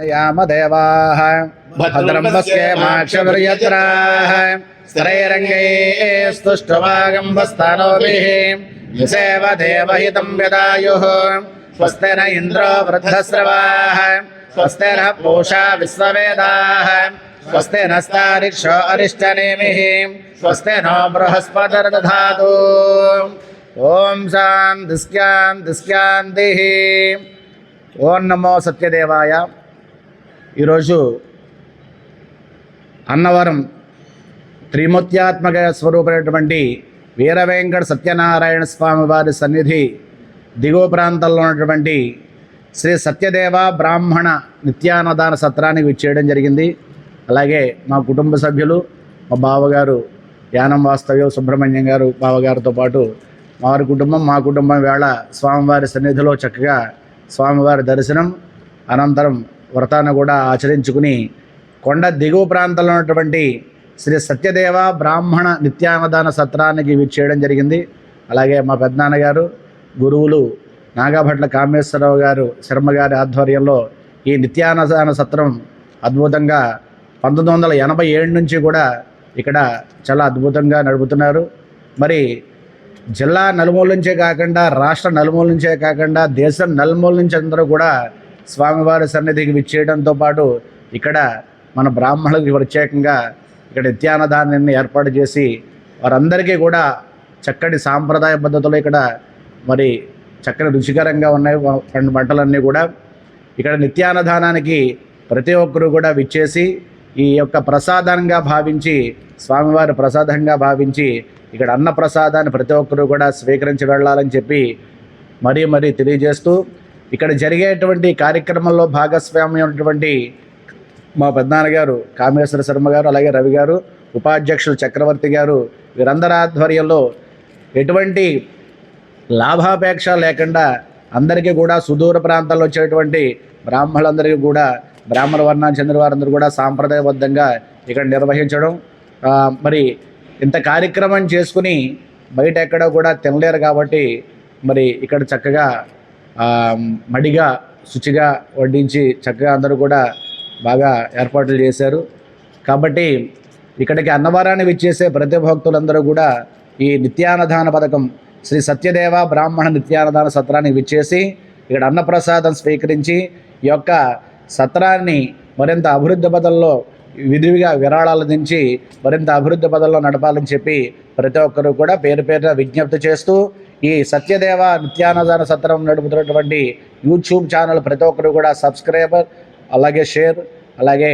यामदेवाः भद्रं पश्येमाक्षभिर्यत्राः स्त्रैरङ्गैः स्तुष्टवागम्बस्थानोभिः देवहितं व्यदायुः। स्वस्ते न इन्द्रो वृद्धस्रवाः। स्वस्ते नः पूषा विश्ववेदाः। स्वस्ते नस्तारिक्षो अरिष्टनेमिः। स्वस्ते नो बृहस्पतिर्दधातु। ॐ शां दिस्क्यां दिस्क्यान्तिः ॐ नमो सत्यदेवाय। ఈరోజు అన్నవరం త్రిమూర్త్యాత్మక స్వరూపమైనటువంటి వీరవేంకట సత్యనారాయణ స్వామి వారి సన్నిధి దిగువ ప్రాంతంలో ఉన్నటువంటి శ్రీ సత్యదేవ బ్రాహ్మణ నిత్యానదాన సత్రానికి విచ్చేయడం జరిగింది. అలాగే మా కుటుంబ సభ్యులు మా బావగారు యానం వాస్తవ్యం సుబ్రహ్మణ్యం గారు బావగారితో పాటు వారి కుటుంబం మా కుటుంబం వేళ స్వామివారి సన్నిధిలో చక్కగా స్వామివారి దర్శనం అనంతరం వ్రతాన్ని కూడా ఆచరించుకుని కొండ దిగువ ప్రాంతంలో ఉన్నటువంటి శ్రీ సత్యదేవ బ్రాహ్మణ నిత్యాన్నదాన సత్రానికి విచ్చేయడం జరిగింది. అలాగే మా పెద్దనాన్నగారు గురువులు నాగాభట్ల కామేశ్వరరావు గారు శర్మ గారి ఆధ్వర్యంలో ఈ నిత్యాన్నదాన సత్రం అద్భుతంగా పంతొమ్మిది వందల ఎనభై ఏడు నుంచి కూడా ఇక్కడ చాలా అద్భుతంగా నడుపుతున్నారు. మరి జిల్లా నలుమూల నుంచే కాకుండా రాష్ట్ర నలుమూల నుంచే కాకుండా దేశం నలుమూల నుంచి అందరూ కూడా స్వామివారి సన్నిధికి విచ్చేయడంతో పాటు ఇక్కడ మన బ్రాహ్మణులకి ప్రత్యేకంగా ఇక్కడ నిత్యానదానాన్ని ఏర్పాటు చేసి వారందరికీ కూడా చక్కటి సాంప్రదాయ పద్ధతిలో ఇక్కడ మరి చక్కని రుచికరంగా ఉన్నాయి. రెండు వంటలన్నీ కూడా ఇక్కడ నిత్యానదానానికి ప్రతి ఒక్కరూ కూడా విచ్చేసి ఈ యొక్క ప్రసాదంగా భావించి స్వామివారి ప్రసాదంగా భావించి ఇక్కడ అన్న ప్రసాదాన్ని ప్రతి ఒక్కరూ కూడా స్వీకరించి వెళ్ళాలని చెప్పి మరీ మరీ తెలియజేస్తూ ఇక్కడ జరిగేటువంటి కార్యక్రమంలో భాగస్వామ్యం ఉన్నటువంటి మా పెద్దనాన్నగారు కామేశ్వర శర్మ గారు అలాగే రవి గారు ఉపాధ్యక్షులు చక్రవర్తి గారు వీరందరి ఆధ్వర్యంలో ఎటువంటి లాభాపేక్ష లేకుండా అందరికీ కూడా సుదూర ప్రాంతాల్లో వచ్చేటువంటి బ్రాహ్మణులందరికీ కూడా బ్రాహ్మణ వర్ణానికి చెందిన వారందరూ కూడా సాంప్రదాయబద్ధంగా ఇక్కడ నిర్వహించడం మరి ఇంత కార్యక్రమం చేసుకుని బయట ఎక్కడ కూడా తినలేరు కాబట్టి మరి ఇక్కడ చక్కగా మడిగా శుచిగా వడ్డించి చక్కగా అందరూ కూడా బాగా ఏర్పాట్లు చేశారు. కాబట్టి ఇక్కడికి అన్నవరాన్ని విచ్చేసే ప్రతి భక్తులందరూ కూడా ఈ నిత్యానదాన పథకం శ్రీ సత్యదేవ బ్రాహ్మణ నిత్యానదాన సత్రాన్ని విచ్చేసి ఇక్కడ అన్నప్రసాదం స్వీకరించి ఈ యొక్క సత్రాన్ని మరింత అభివృద్ధి పదంలో విధివిగా విరాళాలు దించి మరింత అభివృద్ధి పదంలో నడపాలని చెప్పి ప్రతి ఒక్కరూ కూడా పేరు పేరున విజ్ఞప్తి చేస్తూ ఈ సత్యదేవ నిత్యానదాన సత్రం నడుపుతున్నటువంటి యూట్యూబ్ ఛానల్ ప్రతి ఒక్కరు కూడా సబ్స్క్రైబర్ అలాగే షేర్ అలాగే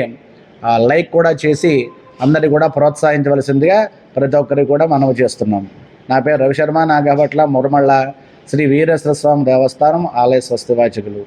లైక్ కూడా చేసి అందరినీ కూడా ప్రోత్సహించవలసిందిగా ప్రతి ఒక్కరికి కూడా మనవి చేస్తున్నాం. నా పేరు రవిశర్మ నాగపట్ల మురమళ్ళ శ్రీ వీరేశ్వర స్వామి దేవస్థానం ఆలయ స్వస్తివాచకులు